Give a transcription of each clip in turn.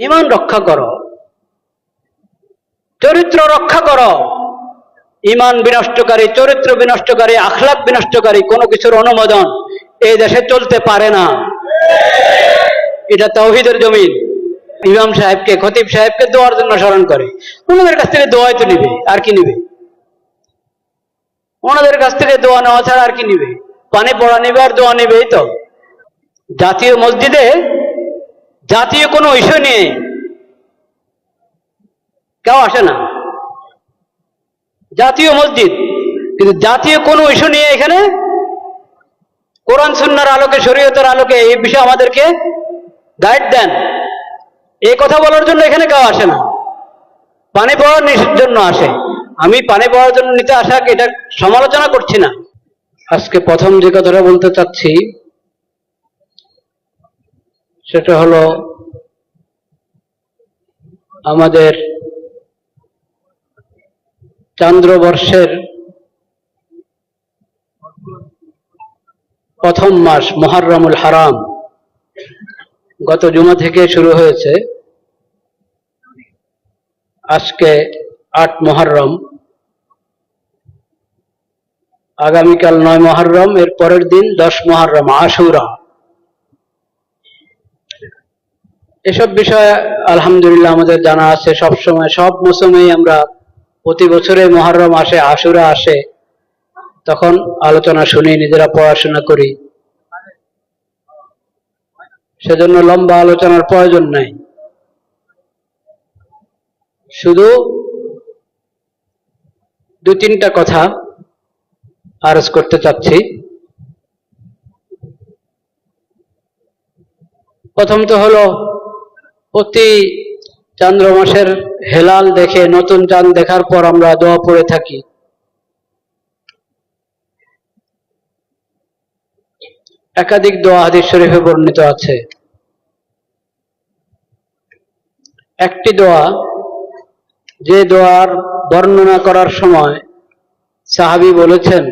ইমান রক্ষা করো, চরিত্র রক্ষা করো। ইমান বিনষ্টকারী, চরিত্র বিনষ্টকারী আখলাপ বিনষ্টকারী, কোনো কিছুর অনুমোদন এই দেশে চলতে পারে না। এটা তৌহিদের জমিন। ইমাম সাহেবকে, খতিব সাহেবকে দোয়ার জন্য স্মরণ করে। ওনাদের কাছ থেকে দোয়াই তো নিবে, আর কি নিবে? ওনাদের কাছ থেকে দোয়া নেওয়া ছাড়া আর কি নিবে? পানি পড়া নিবে আর দোয়া নিবে এই তো। জাতীয় মসজিদে জাতীয় কোনো ইস্যু নিয়ে কেউ আসে না। জাতীয় মসজিদ, কিন্তু জাতীয় কোনো ইস্যু নিয়ে এখানে কোরআন, সুন্নার আলোকে, শরীয়তের আলোকে এই বিষয়ে আমাদেরকে গাইড দেন। এই কথা বলার জন্য এখানে কেউ আসে না। পানি পাওয়ার জন্য আসে। আমি পানি পাওয়ার জন্য নিতে আসা এটা সমালোচনা করছি না। আজকে প্রথম যে কথাটা বলতে চাচ্ছি সেটা হলো আমাদের চান্দ্রবর্ষের প্রথম মাস মহারমুল হারাম। গত জুমা থেকে শুরু হয়েছে। আজকে আট মহরম। আগামীকাল নয় মহরম, এর পরের দিন দশ মহরম, আশুরা। এসব বিষয়ে আলহামদুলিল্লাহ আমাদের জানা আছে, সব সময়, সব মৌসুমেই আমরা প্রতি বছরে মহরম আসে, আশুরা আসে। তখন আলোচনা শুনি, নিজেরা পড়াশোনা করি। সেজন্য লম্বা আলোচনার প্রয়োজন নাই। শুধু দু তিনটা কথা আরজ করতে চাচ্ছি। প্রথম তো হলো প্রতি চান্দ্র মাসের হেলাল দেখে নতুন চাঁদ দেখার পর আমরা দোয়া পড়ে থাকি। একাধিক দোয়া হাদিস শরীফে বর্ণিত আছে। একটি দোয়া, যে দোয়ার বর্ণনা করার সময় সাহাবি বলেছেন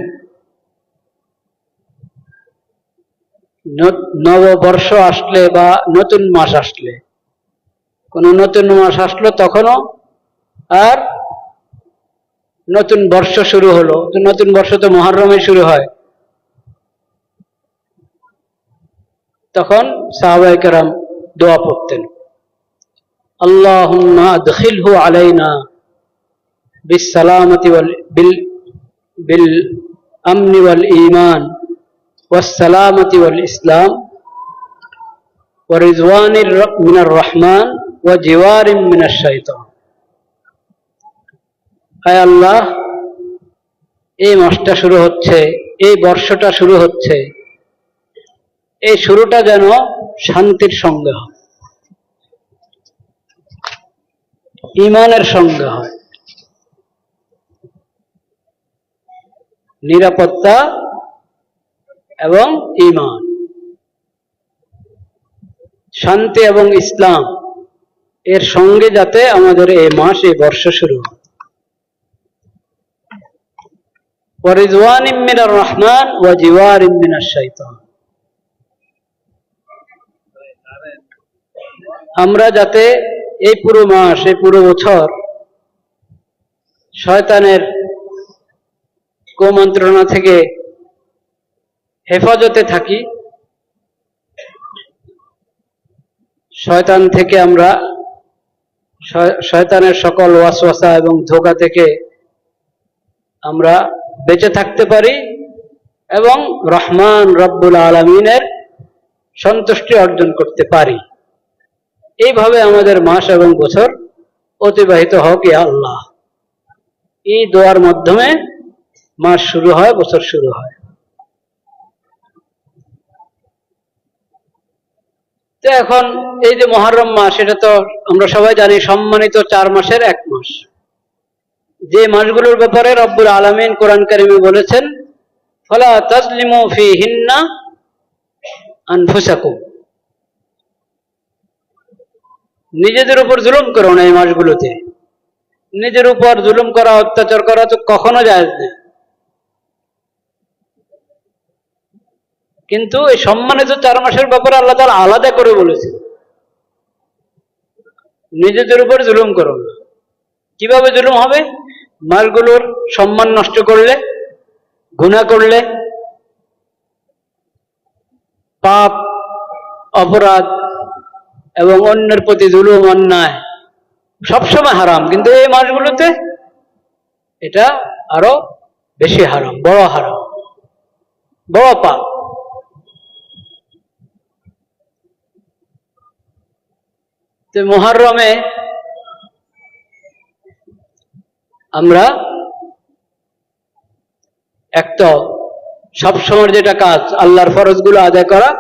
নববর্ষ আসলে বা নতুন মাস আসলে। কোন নতুন মাস আসলো তখনও আর নতুন বর্ষ শুরু হলো তো নতুন বর্ষ তো মহরমে শুরু হয় তখন সাহাবাই কেরাম দোয়া পড়তেন اللهم ادخله علينا بالسلامة وال بال بالأمن والإيمان والسلامة والإسلام ورضوان الر- من الرحمن আল্লাহ, এই মাসটা শুরু হচ্ছে, এই বর্ষটা শুরু হচ্ছে, এই শুরুটা যেন শান্তির সঙ্গে হয়। ইমানের সঙ্গে হয়। নিরাপত্তা এবং ইমান। শান্তি এবং ইসলাম এর সঙ্গে যাতে আমাদের এই মাস, এই বর্ষ শুরু হয়। ওয়ারিজওয়ান ইমিনার রহমান ওয়াজিওয়ার ইমিনার শৈতান আমরা যাতে এই পুরো মাস, এই পুরো বছর শয়তানের কোমন্ত্রণা থেকে হেফাজতে থাকি, শয়তান থেকে আমরা শয়তানের সকল ওয়াসওয়াসা এবং ধোকা থেকে আমরা বেঁচে থাকতে পারি এবং রহমান রব্বুল আলমিনের সন্তুষ্টি অর্জন করতে পারি। এইভাবে আমাদের মাস এবং বছর অতিবাহিত হোক ইয়া আল্লাহ। এই দোয়ার মাধ্যমে মাস শুরু হয়, বছর শুরু হয়। তো এখন এই যে মহরম মাস এটা তো আমরা সবাই জানি, সম্মানিত চার মাসের এক মাস। যে মাসগুলোর ব্যাপারে রব্বুল আলমিন কোরআন কারিমে বলেছেন, ফলা তাজলিমু ফি হিন্না আনফুসাকুম। নিজেদের উপর জুলুম করো না এই মাসগুলোতে। নিজের উপর জুলুম করা, অত্যাচার করা তো কখনো যায় না কিন্তু এই সম্মানিত চার মাসের ব্যাপারে আল্লাহ তাআলা আলাদা করে বলেছে। নিজেদের উপর জুলুম করো কীভাবে জুলুম হবে? মালগুলোর সম্মান নষ্ট করলে গুণা করলে, পাপ, অপরাধ এবং অন্যের প্রতি জুলুম, অন্যায় সবসময় হারাম। কিন্তু এই মাসগুলোতে এটা আরও বেশি হারাম, বড় হারাম, বড় পাপ। তো মহারমে আমরা এক তো সবসময় যেটা কাজ, আল্লাহর ফরজগুলো আদায় করা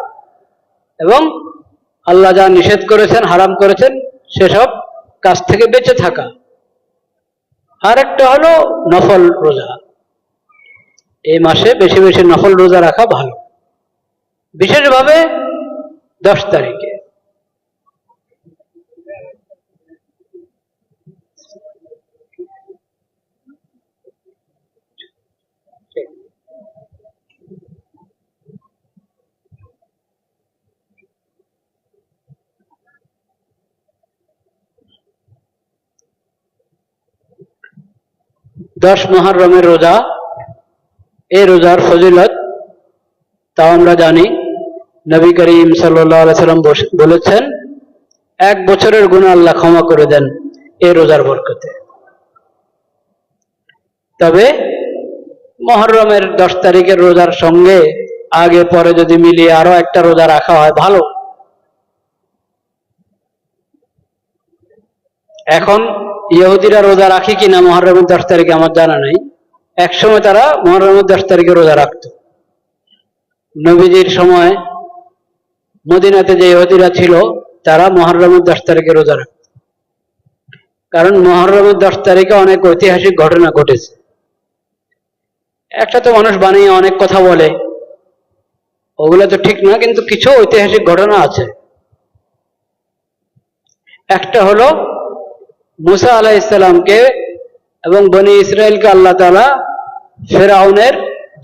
এবং আল্লাহ যা নিষেধ করেছেন, হারাম করেছেন, সেসব কাজ থেকে বেঁচে থাকা। আর একটা হলো নফল রোজা। এই মাসে বেশি বেশি নফল রোজা রাখা ভালো। বিশেষভাবে দশ তারিখে। দশ মহারমের রোজা এই রোজার ফজিলত, তাও আমরা জানি। নবী করিম সাল্লাম বলেছেন, এক বছরের গুণ আল্লাহ ক্ষমা করে দেন এই রোজার বরকতে। তবে মহরমের দশ তারিখের রোজার সঙ্গে আগে পরে যদি মিলিয়ে আরও একটা রোজা রাখা হয়, ভালো। এখন ইহুদিরা রোজা রাখি কিনা মহরমের দশ তারিখে আমার জানা নাই। একসময় তারা মহরমের দশ তারিখে রোজা রাখত। নবীজির সময় মদিনাতে যে ইহুদিরা ছিল, তারা মহরমের দশ তারিখে রোজা রাখত। কারণ মহরমের দশ তারিখে অনেক ঐতিহাসিক ঘটনা ঘটেছে। একটা তো মানুষ বানিয়ে অনেক কথা বলে, ওগুলো তো ঠিক না, কিন্তু কিছু ঐতিহাসিক ঘটনা আছে। একটা হলো মুসা আলাহ ইসলামকে এবং বনি ইসরায়েলকে আল্লাহ তালা ফেরাউনের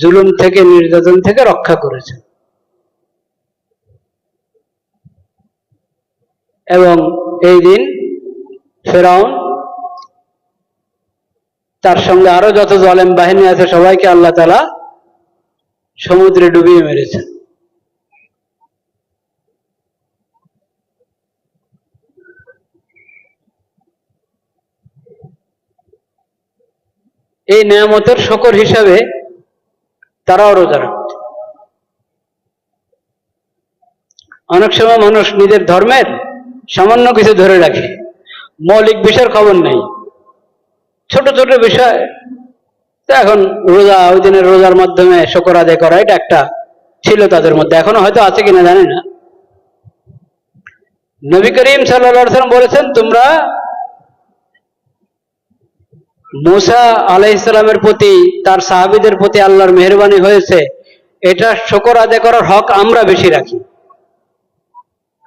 জুলুম থেকে, নির্যাতন থেকে রক্ষা করেছে এবং এই দিন ফেরাউন তার সঙ্গে আরও যত জলেম বাহিনী আছে, সবাইকে আল্লাহ তালা সমুদ্রে ডুবিয়ে মেরেছে এই নিয়ামতের শকর হিসাবে তারাও রোজা রাখত। অনেক সময় মানুষ নিজের ধর্মের সামান্য কিছু ধরে রাখে। মৌলিক বিষয়ের খবর নেই। ছোট ছোট বিষয়। তো এখন রোজা, ওই দিনের রোজার মাধ্যমে শকর আদায় করা, এটা একটা ছিল তাদের মধ্যে। এখনও হয়তো আছে কিনা জানি না। নবী করিম সাল্লাম বলেছেন, তোমরা মুসা আলাই ইসলামের প্রতি, তার সাহাবিদের প্রতি আল্লাহর মেহরবানি হয়েছে, এটা শকর আদায় করার হক আমরা বেশি রাখি।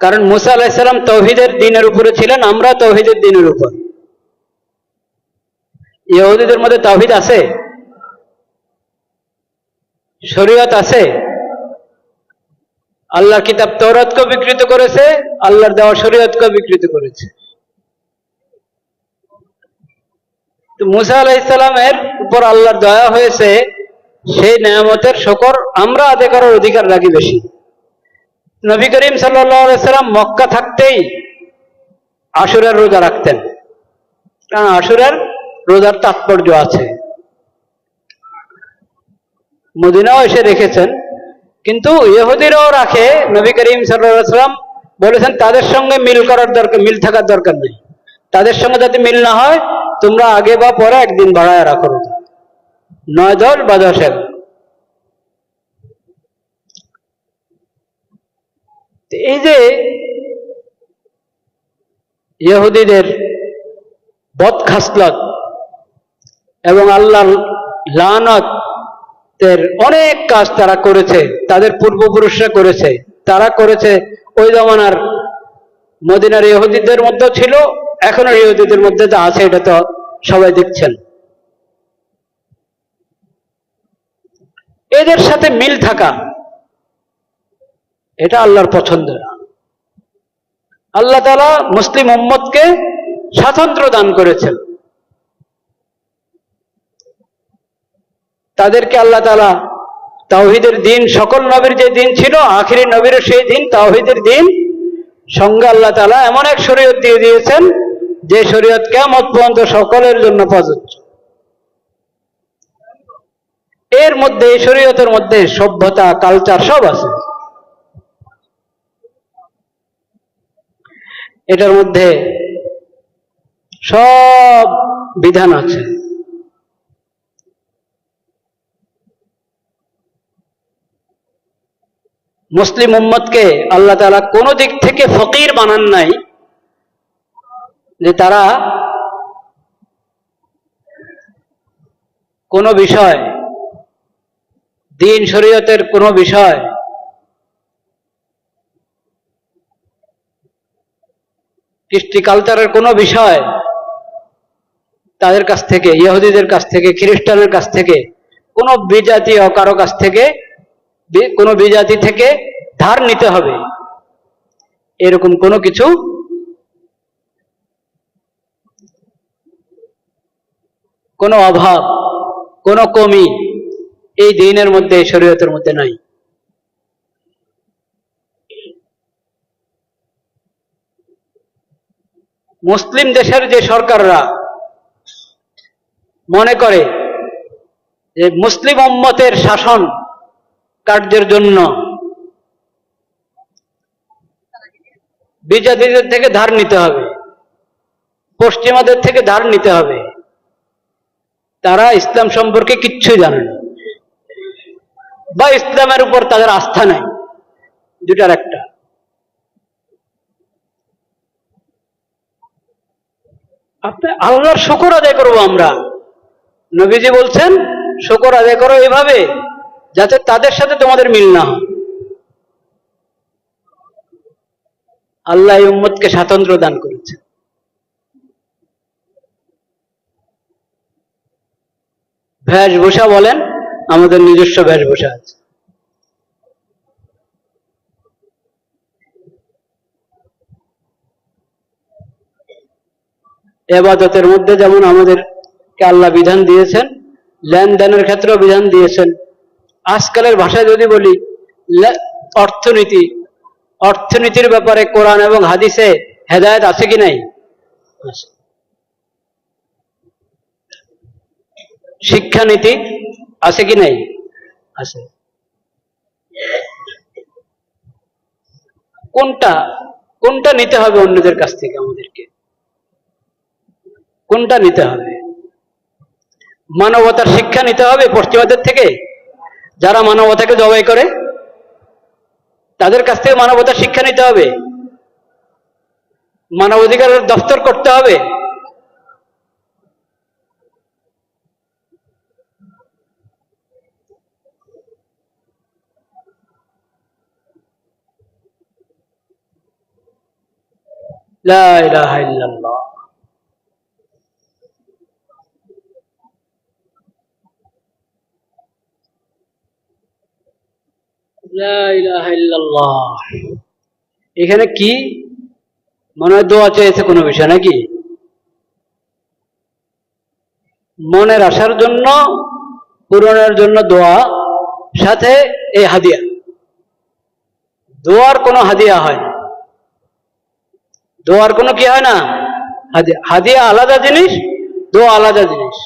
কারণ মুসা আলাহিসাল্লাম তৌহিদের দিনের উপরে ছিলেন, আমরা তৌহিদের দিনের উপর। ইহুদিদের মধ্যে তৌহিদ আছে, শরীয়ত আছে, আল্লাহর কিতাব তৌরতকে বিকৃত করেছে, আল্লাহর দেওয়া শরীয়তকে বিকৃত করেছে। তো মুসা আলাহ ইসলামের উপর আল্লাহর দয়া হয়েছে, সেই নিয়ামতের শকর আমরা আদায় করার অধিকার রাখি বেশি। নবী করিম সাল্লাম মক্কা থাকতেই আশুরের রোজা রাখতেন। কারণ আশুরের রোজার তাৎপর্য আছে। মদিনাও এসে রেখেছেন, কিন্তু ইহুদিরাও রাখে, নবী করিম সাল্লাম বলেছেন, তাদের সঙ্গে মিল করার দরকার, মিল থাকার দরকার নেই। তাদের সঙ্গে যাতে মিল না হয় তোমরা আগে বা পরে একদিন বাড়ায় রাখো নয় দশ বা দশ এক। এই যে ইহুদিদের বদখাসলত এবং আল্লাহর লানত অনেক কাজ তারা করেছে, তাদের পূর্বপুরুষরা করেছে, তারা করেছে। ওই জমানার মদিনার ইহুদিদের মধ্যে ছিল এখনও ইহুদিদের মধ্যে তো আছে, এটা তো সবাই দেখছেন। এদের সাথে মিল থাকা, এটা আল্লাহর পছন্দ আল্লাহ তালা মুসলিম উম্মতকে স্বাতন্ত্র্য দান করেছেন। তাদেরকে আল্লাহ তালা তাওহিদের দিন, সকল নবীর যে দিন ছিল আখিরি নবীর সেই দিন, তাওহিদের দিন সঙ্গে আল্লাহ তালা এমন এক শরীয়ত দিয়ে দিয়েছেন যে শরীয়ত কেমন পর্যন্ত সকলের জন্য প্রযোজ্য। এর মধ্যে, এই শরীয়তের মধ্যে সভ্যতা কালচার সব আছে। এটার মধ্যে সব বিধান আছে। মুসলিম উম্মতকে আল্লাহ তালা কোনো দিক থেকে ফকির বানান নাই। যে তারা কোনো বিষয়, দিন শরীয়তের কোনো বিষয় কৃষ্টি কালচারের কোনো বিষয় তাদের কাছ থেকে, ইহুদিদের কাছ থেকে খ্রিস্টানের কাছ থেকে, কোনো বিজাতীয় কারও কাছ থেকে কোনো বিজাতি থেকে ধার নিতে হবে। এরকম কোনো কিছু কোনো অভাব, কোনো কমি এই দিনের মধ্যে, শরীয়তের মধ্যে নাই। মুসলিম দেশের যে সরকাররা মনে করে যে মুসলিম উম্মতের শাসন কার্যের জন্য বিজাতিদের থেকে ধার নিতে হবে, পশ্চিমাদের থেকে ধার নিতে হবে। তারা ইসলাম সম্পর্কে কিচ্ছুই জানে না। বা ইসলামের উপর তাদের আস্থা নেই। দুটার একটা। আপনি আল্লাহর শুকর আদায় করব আমরা। নবীজি বলছেন, শুকর আদায় করো এভাবে, যাতে তাদের সাথে তোমাদের মিল না হয়। আল্লাহ উম্মতকে স্বাতন্ত্র্য দান করেছে বেশভূষা বলেন, আমাদের নিজস্ব বেশভূষা আছে। এবাদতের মধ্যে যেমন আমাদেরকে আল্লাহ বিধান দিয়েছেন, লেনদেনের ক্ষেত্রেও বিধান দিয়েছেন। আজকালের ভাষায় যদি বলি অর্থনীতি, অর্থনীতির ব্যাপারে কোরআন এবং হাদিসে হেদায়েত আছে কি নাই? শিক্ষানীতি আছে কি নাই? আছে। কোনটা কোনটা নিতে হবে অন্যদের কাছ থেকে আমাদেরকে? কোনটা নিতে হবে? মানবতার শিক্ষা নিতে হবে পশ্চিমাদের থেকে? যারা মানবতাকে জবাই করে, তাদের কাছ থেকে মানবতার শিক্ষা নিতে হবে? মানবাধিকারের দফতর করতে হবে লা ইলাহা ইল্লাল্লাহ লা ইলাহা ইল্লাল্লাহ। এখানে কি? মনে হয় দোয়া চেয়েছে কোনো বিষয় নাকি? মনের আশার জন্য, পূরণের জন্য দোয়া, সাথে এই হাদিয়া। দোয়ার কোনো হাদিয়া হয় দোয়ার কোনো কি হয় না? হাদিয়া আলাদা জিনিস, দোয়া আলাদা জিনিস।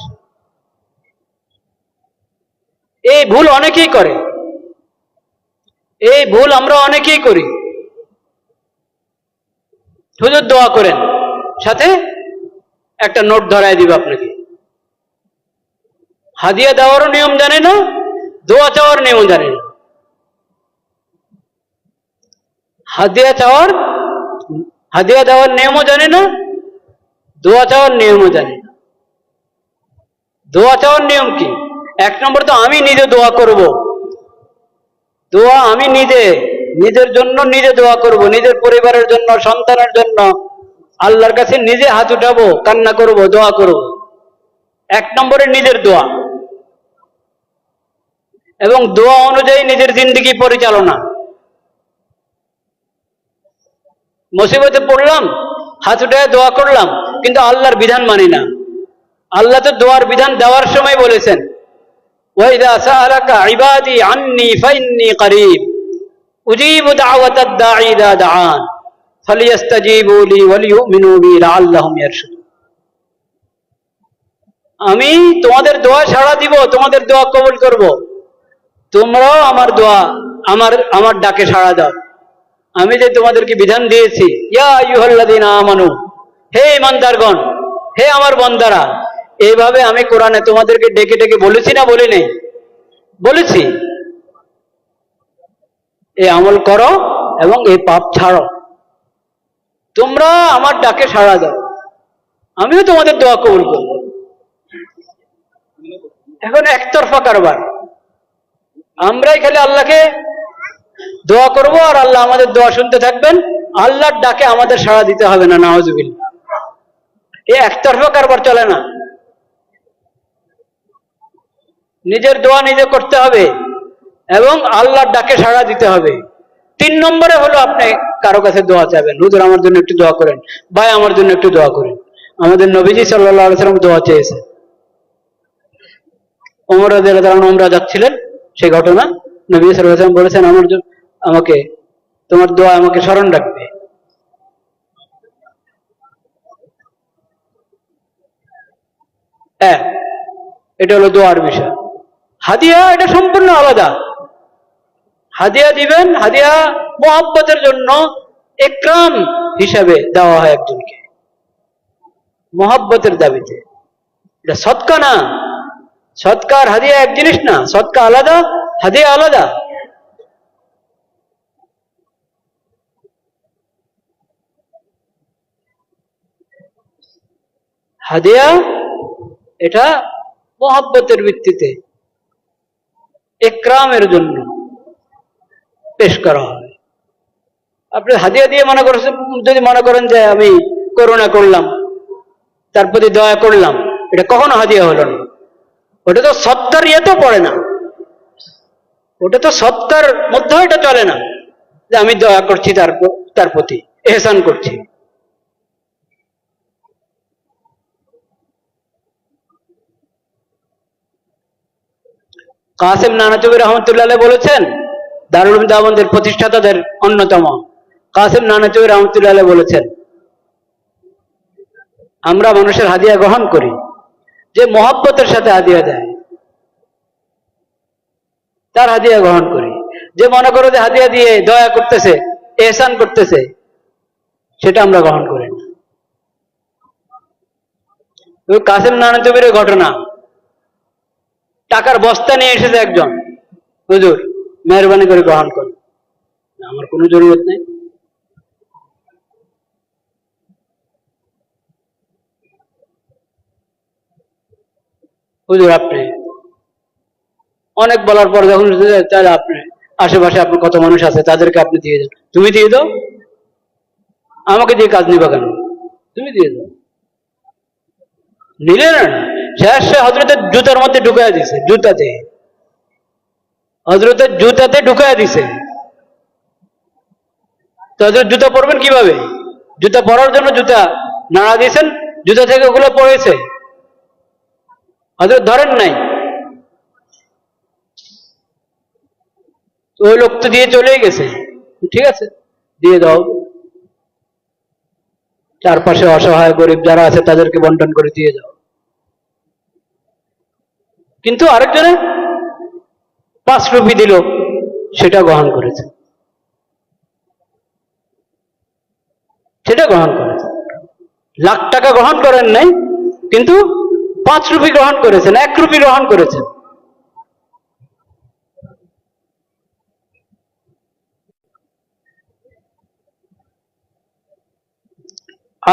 এই ভুল অনেকেই করে। এই ভুল আমরা অনেকেই করি। হুজুর দোয়া করেন। সাথে একটা নোট ধরায় দিব আপনাকে। হাদিয়া দেওয়ারও নিয়ম জানে না, দোয়া চাওয়ার নিয়ম জানে না। হাদিয়া চাওয়ার হাদিয়া দেওয়ার নিয়মও জানে না, দোয়া চাওয়ার নিয়মও জানে না। দোয়া চাওয়ার নিয়ম কি? এক নম্বর তো আমি নিজে দোয়া করব। দোয়া আমি নিজে, নিজের জন্য নিজে দোয়া করব, নিজের পরিবারের জন্য, সন্তানের জন্য। আল্লাহর কাছে নিজে হাত উঠাবো, কান্না করব, দোয়া করব। এক নম্বরে নিজের দোয়া। এবং দোয়া অনুযায়ী নিজের জিন্দগি পরিচালনা। মুসিবতে পড়লাম, হাত উঠে দোয়া করলাম, কিন্তু আল্লাহর বিধান মানি না। আল্লাহ তো দোয়ার বিধান দেওয়ার সময় বলেছেন ফাইন্নি আমি তোমাদের দোয়া সাড়া দিব, তোমাদের দোয়া কবুল করব। তোমরাও আমার দোয়া, আমার আমার ডাকে সাড়া দাও। আমি যে তোমাদেরকে বিধান দিয়েছি হে ইমানদারগণ, হে আমার বন্দারা এইভাবে আমি কোরআনে তোমাদেরকে ডেকে ডেকে বলেছি না বলি নেই? বলেছি। এ আমল করো এবং এই পাপ ছাড়ো। তোমরা আমার ডাকে সাড়া দাও। আমিও তোমাদের দোয়া কবুল করব। এখন একতরফা কারবার। আমরাই খালি আল্লাহকে দোয়া করব আর আল্লাহ আমাদের দোয়া শুনতে থাকবেন। আল্লাহর ডাকে আমাদের সাড়া দিতে হবে না নওয়াজুবিল এই একতরফা কারবার চলে না। নিজের দোয়া নিজে করতে হবে এবং আল্লাহর ডাকে সাড়া দিতে হবে। তিন নম্বরে হলো আপনি কারও কাছে দোয়া চাইবেন। হুজুর, আমার জন্য একটু দোয়া করেন। ভাই, আমার জন্য একটু দোয়া করেন। আমাদের নবীজি সাল্লাম দোয়া চেয়েছে ওমর রাদিয়াল্লাহু ওমরা যাচ্ছিলেন, সেই ঘটনা। নবী আলাইহি বলেছেন, আমার আমাকে, তোমার দোয়া আমাকে স্মরণ রাখবে। হ্যাঁ এটা হলো দোয়ার বিষয়। হাদিয়া এটা সম্পূর্ণ আলাদা। হাদিয়া দিবেন, হাদিয়া মোহাব্বতের জন্য একরাম হিসাবে দেওয়া হয় একজনকে। মোহাব্বতের দাবিতে। এটা সৎকা না। সৎকা আর হাদিয়া এক জিনিস না সৎকা আলাদা হাদিয়া আলাদা? হাদিয়া এটা মোহাব্বতের ভিত্তিতে একরামের জন্য পেশ করা হবে আপনি হাদিয়া দিয়ে মনে করছেন, যদি মনে করেন যে আমি করুণা করলাম, তার প্রতি দয়া করলাম, এটা কখনো হাদিয়া হলো না। ওটা তো সত্তার ইয়েতেও পড়ে না। ওটা তো সত্তার মধ্যেও এটা চলে না। যে আমি দয়া করছি তার তার প্রতি, এহসান করছি। কাসেম নানাচবি রহমতুল্লাহ বলেছেন, দারুল দাবন্দের প্রতিষ্ঠাতাদের অন্যতম। কাসেম নানাচবি রহমতুল্লাহ বলেছেন, আমরা মানুষের হাদিয়া গ্রহণ করি, যে মহব্বতের সাথে হাদিয়া দেয়। তার হাদিয়া গ্রহণ করি। যে মনে করো যে হাদিয়া দিয়ে দয়া করতেছে, এহসান করতেছে, সেটা আমরা গ্রহণ করি না। কাসেম নানাচবির ঘটনা। টাকার বস্তা নিয়ে এসেছে একজন। হুজুর, মেহরবানি করে গ্রহণ করুন আমার কোনো জরুরত নেই। হুজুর, আপনি অনেক বলার পর যখন তাহলে আপনি আশেপাশে আপনার কত মানুষ আছে, তাদেরকে আপনি দিয়ে দেন। তুমি দিয়ে দাও। আমাকে দিয়ে কাজ নিবা কেন? তুমি দিয়ে দাও। নিলে না। শেষ হজরতের জুতার মধ্যে ঢুকাইয়া দিছে, জুতাতে। হজরতের জুতাতে ঢুকাইয়া দিছে। তো হজরত জুতা পরবেন কীভাবে? জুতা পরার জন্য জুতা নাড়া দিয়েছেন, জুতা থেকে ওগুলো পড়েছে। হজরত ধরেন নাই। তো ওই লোক তো দিয়ে চলেই গেছে। ঠিক আছে? দিয়ে দাও। চারপাশে অসহায় গরিব যারা আছে, তাদেরকে বন্টন করে দিয়ে দাও। কিন্তু আরেকজনে পাঁচ রুপি দিল, সেটা গ্রহণ করেছে। সেটা গ্রহণ করেছে। লাখ টাকা গ্রহণ করেন নাই, কিন্তু পাঁচ রুপি গ্রহণ করেছেন, এক রুপি গ্রহণ করেছেন।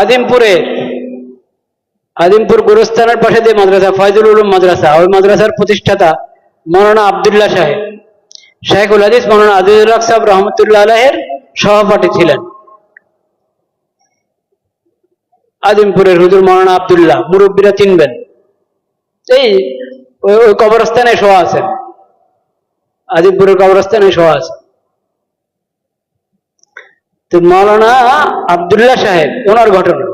আদিমপুরে আদিমপুর গুরুস্থানের পাশে যে মাদ্রাসা, ফয়জুল উলুম মাদ্রাসা। ওই মাদ্রাসার প্রতিষ্ঠাতা মৌলানা আবদুল্লাহ সাহেব। শেখুল হাদিস মৌলানা আজিজুল হক সাহেব রহমতুল্লাহ আলাহের সহপাঠী ছিলেন। আদিমপুরের হুজুর মৌলানা আবদুল্লাহ, মুরব্বীরা চিনবেন। এই, ওই কবরস্থানে শোয়া আছেন। আদিমপুরের কবরস্থানে শোয়া আছে তো মৌলানা আবদুল্লাহ সাহেব, ওনার ঘটনা।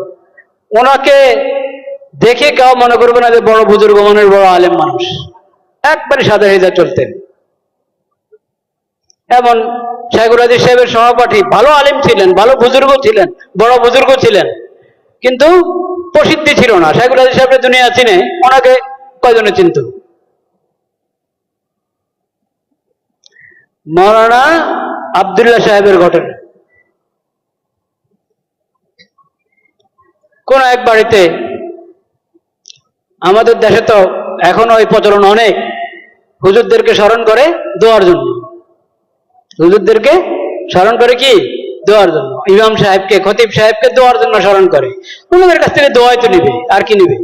ওনাকে দেখে কেউ মনে করবে না যে বড় বুজুর্গ, মনের বড় আলেম মানুষ। একবারে সাদা হেজা চলতেন এমন আদিস সাহেবের সহপাঠী, ভালো আলিম ছিলেন, ভালো বুজুর্গ ছিলেন, বড় বুজুর্গ ছিলেন, কিন্তু প্রসিদ্ধি ছিল না। আদিস সাহেবের দুনিয়া চিনে ওনাকে কয়জনে চিনত? মৌলানা আবদুল্লাহ সাহেবের ঘটনা। কোন এক বাড়িতে, আমাদের দেশে তো এখনও ওই প্রচলন অনেক। হুজুরদেরকে স্মরণ করে দোয়ার জন্য। হুজুরদেরকে স্মরণ করে কি? দোয়ার জন্য। ইমাম সাহেবকে, খতিব সাহেবকে দোয়ার জন্য স্মরণ করে। ওনাদের কাছ থেকে দোয়াই তো নিবে, আর কি নিবে?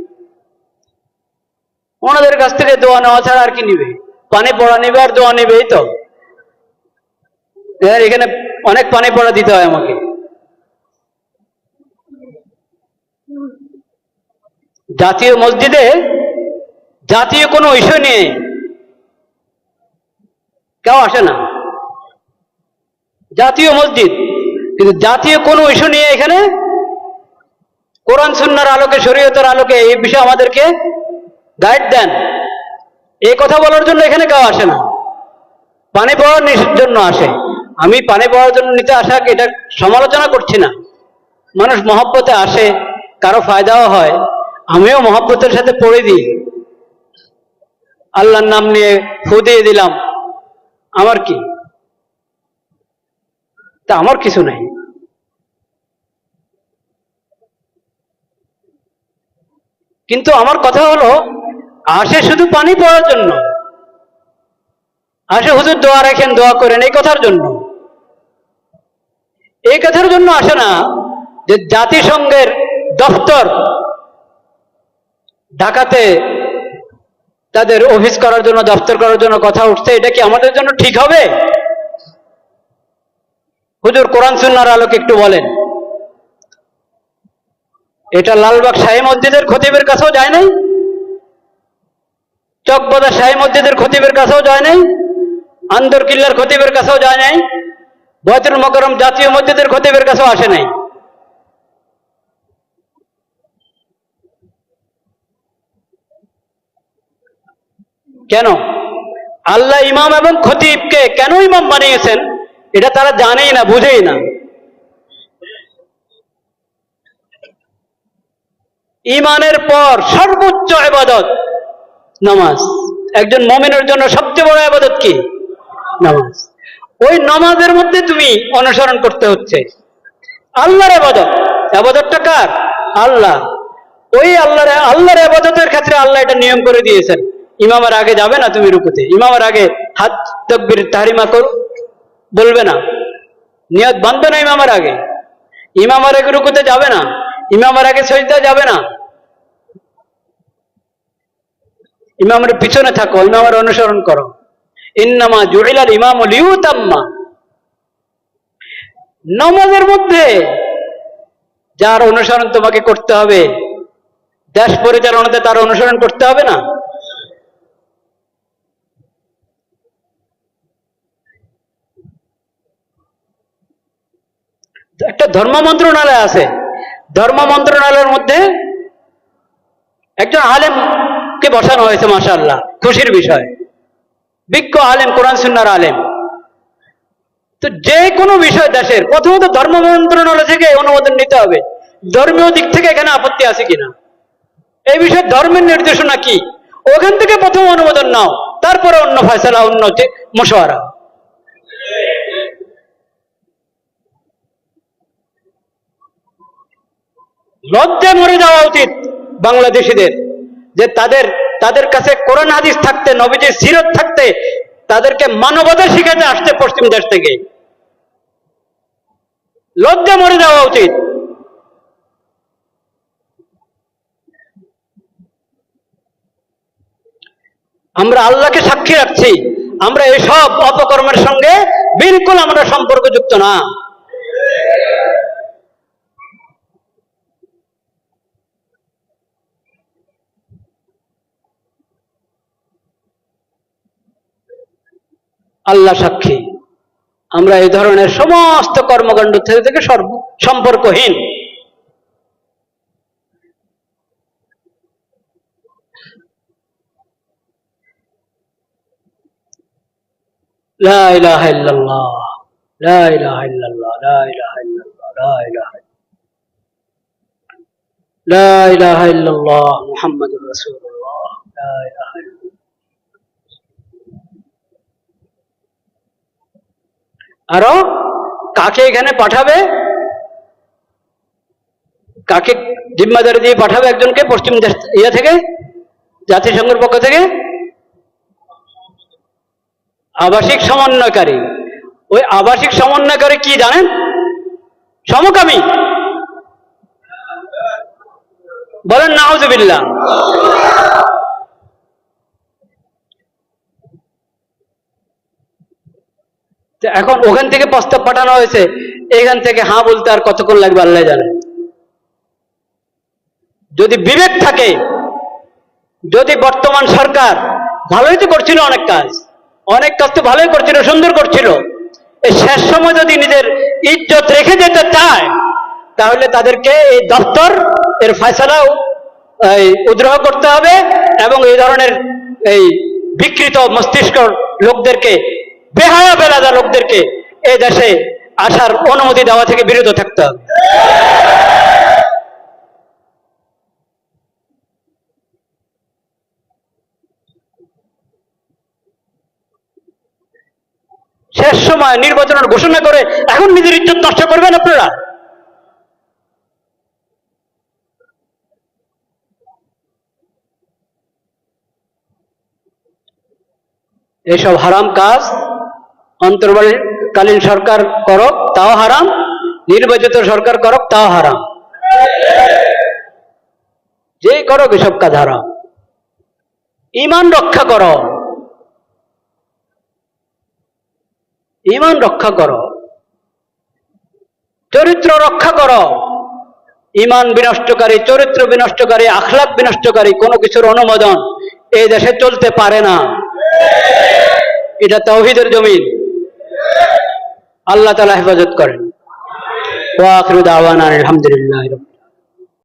ওনাদের কাছ থেকে দোয়া নেওয়া ছাড়া আর কি নিবে? পানি পড়া নিবে আর দোয়া নিবে এই তো এখানে অনেক পানি পড়া দিতে হয় আমাকে। জাতীয় মসজিদে জাতীয় কোনো ইস্যু নিয়ে কেউ আসে না। জাতীয় মসজিদ। কিন্তু জাতীয় কোনো ইস্যু নিয়ে এখানে কোরআন, সুন্নার আলোকে, শরীয়তের আলোকে এই বিষয়ে আমাদেরকে গাইড দেন। এই কথা বলার জন্য এখানে কেউ আসে না। পানি পাওয়ার জন্য আসে। আমি পানি পাওয়ার জন্য নিতে আসা এটা সমালোচনা করছি না। মানুষ মহব্বতে আসে, কারও ফায়দাও হয়। আমিও মহব্বতের সাথে পড়ে দিই। আল্লাহর নাম নিয়ে ফু দিয়ে দিলাম। আমার কি? তা আমার কিছু নাই। কিন্তু আমার কথা হলো আসে শুধু পানি পড়ার জন্য। আসে হুজুর দোয়া রাখেন, দোয়া করেন এই কথার জন্য। এই কথার জন্য আসে না যে জাতিসংঘের দপ্তর ঢাকাতে তাদের অফিস করার জন্য, দপ্তর করার জন্য কথা উঠছে, এটা কি আমাদের জন্য ঠিক হবে? হুজুর কোরআন সুন্নার আলোকে একটু বলেন। এটা লালবাগ শাহী মসজিদের খতিবের কাছেও যায় নাই? চকবাজার শাহী মসজিদের খতিবের কাছেও যায় নাই? আন্দর কিল্লার খতিবের কাছেও যায় নাই? বয়তুল মকরম জাতীয় মসজিদের খতিবের কাছেও আসে নাই? কেন? আল্লাহ ইমাম এবং খতিবকে কেন ইমাম বানিয়েছেন? এটা তারা জানেই না, বুঝেই না। ইমানের পর সর্বোচ্চ আবাদত নামাজ। একজন মমিনের জন্য সবচেয়ে বড় আবাদত কি? নামাজ। ওই নামাজের মধ্যে তুমি অনুসরণ করতে হচ্ছে। আল্লাহর আবাদত। আবাদতটা কার? আল্লাহ। ওই আল্লাহর আল্লাহর আবাদতের ক্ষেত্রে আল্লাহ এটা নিয়ম করে দিয়েছেন। ইমামের আগে যাবে না তুমি রুকুতে? ইমামের আগে হাত তকবির তাহারিমা করো, বলবে না। নিয়ত বাঁধবে না ইমামের আগে? ইমামের আগে রুকুতে যাবে না? ইমামের আগে সজদা যাবে না? ইমামের পিছনে থাকো, ইমামের অনুসরণ করো। ইন্নামা জুড়িলাল ইমাম লিউতাম্মা। নমাজের মধ্যে যার অনুসরণ তোমাকে করতে হবে, দেশ পরিচালনাতে তার অনুসরণ করতে হবে না? একটা ধর্ম মন্ত্রণালয় আছে। ধর্ম মন্ত্রণালয়ের মধ্যে একজন আলেমকে বসানো হয়েছে মাসাল্লাহ খুশির বিষয়। বিজ্ঞ আলেম, কোরআন সুন্নার আলেম। তো যে কোনো বিষয় দেশের, প্রথমত ধর্ম মন্ত্রণালয় থেকে অনুমোদন নিতে হবে। ধর্মীয় দিক থেকে এখানে আপত্তি আছে কিনা? এই বিষয়ে ধর্মের নির্দেশনা কি? ওখান থেকে প্রথম অনুমোদন নাও, তারপরে অন্য ফয়সলা, অন্য মশওয়ারা। লজ্জা মরে যাওয়া উচিত বাংলাদেশিদের যে তাদের তাদের কাছে কোরআন হাদিস থাকতে, নবীজির সিরত থাকতে, তাদেরকে মানবতা শিখাতে আসতে পশ্চিম দেশ থেকে। লজ্জা মরে যাওয়া উচিত। আমরা আল্লাহকে সাক্ষী রাখছি। আমরা এসব অপকর্মের সঙ্গে বিলকুল আমরা সম্পর্কযুক্ত না। আল্লাহ সাক্ষী। আমরা এই ধরনের সমস্ত কর্মকাণ্ড থেকে থেকে সর্ব সম্পর্কহীন। লা ইলাহা ইল্লাল্লাহ মুহাম্মাদুর রাসূলুল্লাহ, লা ইলাহা আরও কাকে এখানে পাঠাবে? কাকে জিম্মাদারি দিয়ে পাঠাবে একজনকে পশ্চিম ইয়ে থেকে? জাতিসংঘের পক্ষ থেকে? আবাসিক সমন্বয়কারী। ওই আবাসিক সমন্বয়কারী কি জানেন? সমকামী। বলেন, নাউজুবিল্লাহ তো এখন ওখান থেকে প্রস্তাব পাঠানো হয়েছে এখান থেকে হ্যাঁ বলতে আর কতক্ষণ লাগবে আল্লাহ জানে। যদি বিবেক থাকে, যদি বর্তমান সরকার ভালোই তো করছিল অনেক কাজ অনেক কাজ তো ভালোই করছিল, সুন্দর করছিল এই শেষ সময় যদি নিজের ইজ্জত রেখে যেতে চায়, তাহলে তাদেরকে এই দপ্তর, এর ফয়সালা এই উদ্রহ করতে হবে এবং এই ধরনের এই বিকৃত মস্তিষ্ক লোকদেরকে বেহায়া বেলাদা লোকদেরকে এ দেশে আসার অনুমতি দেওয়া থেকে বিরত থাকতে হবে। শেষ সময় নির্বাচনের ঘোষণা করে এখন নিজের ইজ্জত নষ্ট করবেন আপনারা? এসব হারাম কাজ অন্তর্বর্তীকালীন সরকার করক, তাও হারাম, নির্বাচিত সরকার করক, তাও হারাম। যে করক, এসব কাজ হারাম। ইমান রক্ষা করো। ইমান রক্ষা করো। চরিত্র রক্ষা করো। ইমান বিনষ্টকারী, চরিত্র বিনষ্টকারী আখলাক বিনষ্টকারী কোনো কিছুর অনুমোদন এই দেশে চলতে পারে না। এটা তৌহিদের জমিন। আল্লাহ তালা হেফাজত করেন। আলহামদুলিল্লাহ